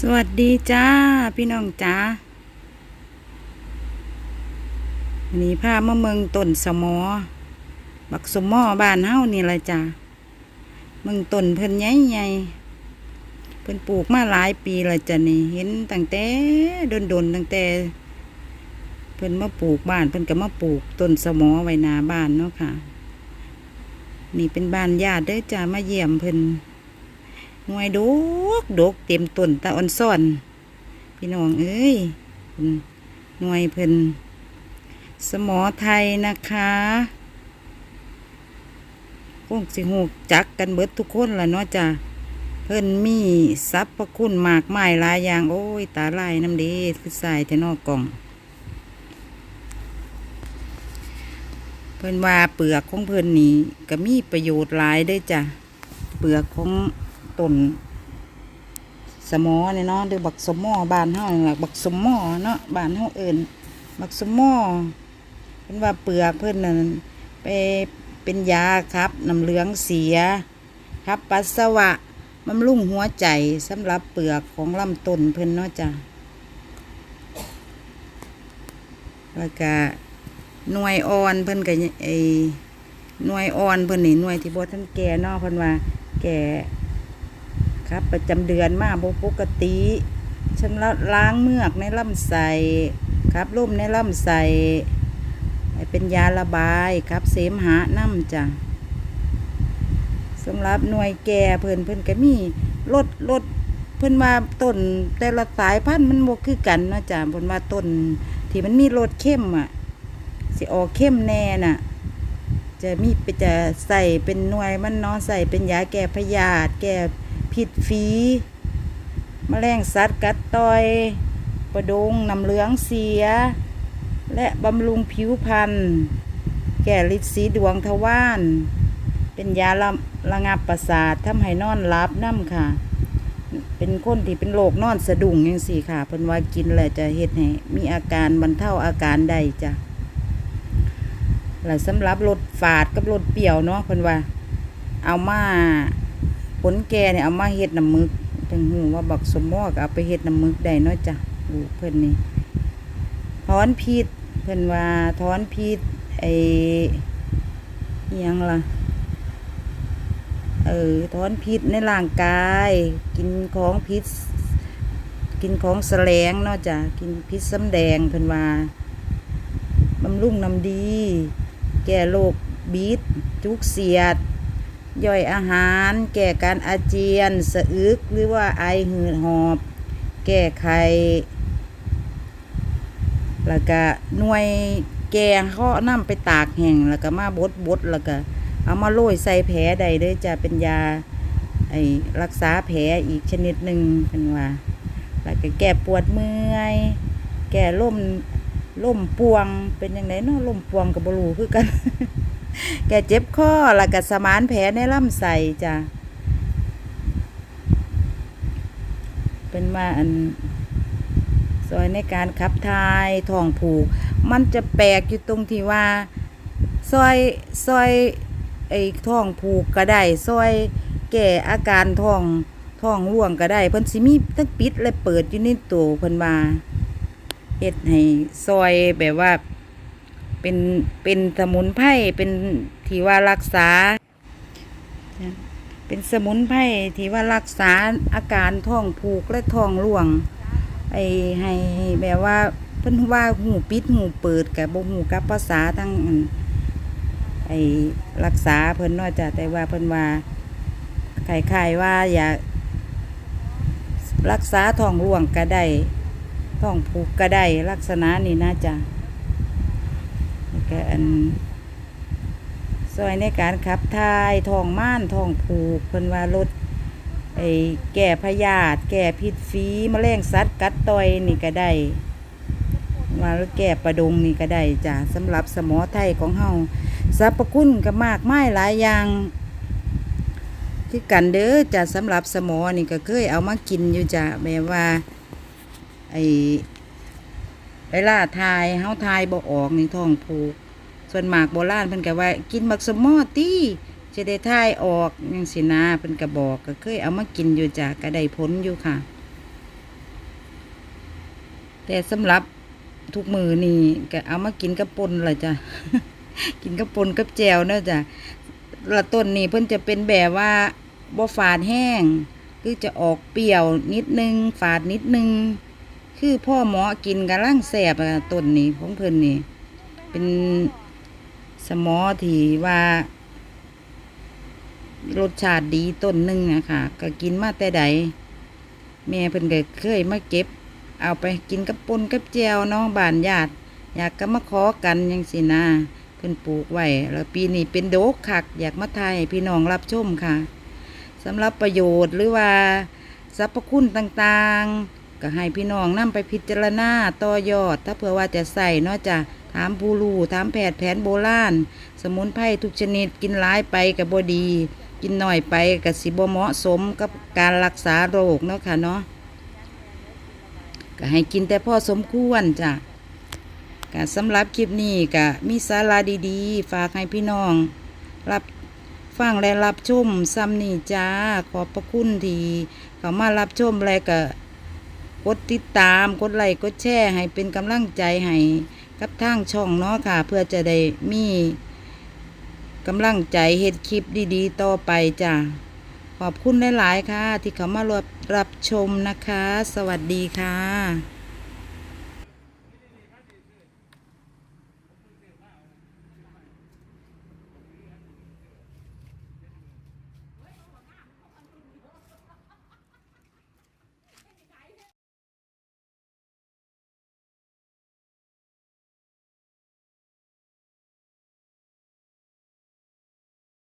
สวัสดีจ้า พี่น้องจ้าวันนี้พามาเมืองต้นสมอ บักสมอบ้านเฮานี่ละจ้าเมืองต้นเพิ่นใหญ่ใหญ่ๆเพิ่นปลูกมาหลายปีละจ้ะนี่เห็นตั้งแต่ดนๆตั้งแต่ เพิ่นมาปลูกบ้าน เพิ่นก็มาปลูกต้นสมอไว้นาบ้านเนาะค่ะ นี่เป็นบ้านญาติเด้อจ้ามาเยี่ยมเพิ่น หน่วยดกดกเต็มต้นตาอ่อนซ่อน พี่น้องเอ้ยนหน่วยเพิ่นสมอไทยนะคะคงสิหูจักกันเบิดทุกคนละเนาะจ้ะเพิ่นมีทรัพย์ประคุณมากมายหลายอย่าง โอ้ย ตาลายน้ำดีคือใส่แต่นอกกล่อง เพิ่นว่าเปลือกของเพิ่นนี่ก็มีประโยชน์หลายเด้วยจ้ะ เปลือกของ ต้นสมอเนี่ยเนาะหรือบักสมอบานเฮานี่ล่บักสมอเนาะบานเฮาเอิ้นบักสมอเป็นว่าเปลือกเพิ่นนั่นไปเป็นยาครับน้ำเหลืองเสียครับปัสสาวะบำรุงหัวใจสำหรับเปลือกของลำต้นเพิ่นเนาะจ้ะแล้วก็หน่วยอ่อนเพิ่นก็ไอหน่วยอ่อนเพิ่นนี่หน่วยที่บ่ทันแก่เนาะเพิ่นว่าแก่ ครับ ประจำเดือนมาบ่ปกติชำระล้างเมือกในลำไส้ครับลมในลำไส้เป็นยาระบายครับ เสมหะน้ำจ้ะสำหรับหน่วยแก่เพิ่นเพิ่นก็มีลดลดเพิ่นว่าต้นแต่ละสายพันธุ์มันบ่คือกันเนาะจ้ะเพิ่นว่าต้นที่มันมีรสเข้มอะสิออกเข้มแน่น่ะ จะมีไปจะใส่เป็นหน่วยมันเนาะใส่เป็นยาแก้พยาธิแก้ พิษฝีแมลงสัตว์กัดต่อย ประดงน้ำเหลืองเสีย และบำรุงผิวพรรณแก้ฤทธิ์สีดวงทวารเป็นยาระระงับประสาททำให้นอนหลับน้ำค่ะ เป็นคนที่เป็นโรคนอนสะดุ้งยังสี่ค่ะเพิ่นว่ากินแล้วจะเฮ็ดให้มีอาการบรรเทาอาการใดจ้ะแล้วสำหรับรสฝาดกับรสเปรี้ยวเนาะเพิ่นว่า เอามา ผลแก่เนี่ยเอามาเฮ็ดน้ำมึกถึงหูว่าบักสมมอกเอาไปเฮ็ดน้ำมึกได้เนาะจ้ะลูเพิ่นนี่ถอนพิษเพิ่นว่าถอนพิษไอ้ยังล่ะเออถอนพิษในร่างกาย กินของพิษ กินของแสลงเนาะจ้ะกินพิษสำแดงเพิ่นว่าบำรุงน้ำดี แก้โรคบีดจุกเสียด ย่อยอาหาร แก้การอาเจียน สะอึก หรือว่าไอหืดหอบ แก้ไขแล้วก็หน่วยแกงเขาเอานำไปตากแห้งแล้วก็มาบดบดแล้วก็เอามาโรยใส่แผลใดเด้จะเป็นยาไอรักษาแผลอีกชนิดหนึ่งเป็นว่าแล้วก็แก้ปวดเมื่อย แก้ล่มล่มปวงเป็นยังไงเนาะล่มปวงกับบรูคือกัน แกเจ็บคอแล้วก็สมานแผลในลำไส้จ้ะเป็นว่าอันซอยในการขับถ่ายท้องผูก มันจะแปลกอยู่ตรงที่ว่า ซอยซอยไอ้ท้องผูกก็ได้ซอยแก้อาการท้องท้องร่วงก็ได้เพิ่นสิมีทั้งปิดและเปิดอยู่ในตัวเพิ่นว่าเฮ็ดให้ซอยแบบว่า เป็นเป็นสมุนไพรเป็นที่ว่ารักษา เป็นสมุนไพรที่ว่ารักษาอาการท้องผูกและท้องร่วงไอ้ให้แบบว่าเพิ่นว่าหูปิดหูเปิดกับบ่หูกับภาษาทั้งไอ้รักษาเพิ่นนาจะแต่ว่าเพิ่นว่าคล้ายๆว่าอยากรักษาท้องร่วงก็ได้ท้องผูกก็ได้ลักษณะนี้นะจ๊ะ ก็อันซอยในการขับถ่ายทองม่านทองผูกเพิ่นว่าลดไอ้แก่พยาธิแก่พิษฝีมะแมลงสัตว์กัดต่อยนี่ก็ได้ว่าแล้วแก่ประดงนี่ก็ได้จ้ะสำหรับสมอไทยของเฮาสรรพคุณก็มากมายหลายอย่างคือกันเด้อจ้ะสำหรับสมอนี่ก็เคยเอามากินอยู่จ้ะแบบว่าไอ้ เวลาทายเฮาทายบ่ออกนี่ท้องผูก ส่วนหมากโบราณเพิ่นก็ว่า กินบักสมอตีจะได้ทายออกจังสินะเพิ่นก็บอกก็เคยเอามากินอยู่จ้ะก็ได้ผลอยู่ค่ะ แต่สำหรับทุกมือนี่ก็เอามากินกับปนเลยจ้ะกินกับปนกับแจวเนอะจ้ะละต้นนี่เพิ่นจะเป็นแบบว่าบ่ฝาดแห้ง คือจะออกเปรี้ยวนิดนึง ฝาดนิดนึง คือพ่อหมอกินกัลังแสบต้นนี้ของเพิ่นนี่ เป็นสมอที่ว่ารสชาติดีต้นหนึ่งอะคะก็กินมาแต่ใดแม่เพิ่นก็เคยมาเก็บ เอาไปกินกับปนกับแจวเน้องบานญาติ อยากก็มาขอกันยังสินะเพิ่นปลูกไว้แล้วปีนี้เป็นโดกคัก อยากมาทยพี่น้องรับชมค่ะสำหรับประโยชน์หรือว่าสรรพคุณต่างๆ ก็ให้พี่น้องนำไปพิจารณาต่อยอด ถ้าเผื่อว่าจะใส่เนาะจะถามผู้รู้ถามแพทย์แผนโบราณสมุนไพรทุกชนิดกินหลายไปกับบดี กินหน่อยไปกับสิบเหมาะสมกับการรักษาโรคเนาะค่ะเนาะก็ให้กินแต่พอสมควรจ้ะก็สำหรับคลิปนี้ก็มีสาระดีๆ ฝากให้พี่น้อง รับฟังและรับชมซ้ำนี่จ้าขอบพระคุณที่เขามารับชมและก็ กดติดตามกดไลค์กดแชร์ให้เป็นกำลังใจให้กับทางช่องเนาะค่ะ เพื่อจะได้มีกำลังใจเฮ็ดคลิปดีๆ ต่อไปจ้ะขอบคุณหลาย ๆ ค่ะ ที่เขามารับรับชมนะคะ สวัสดีค่ะ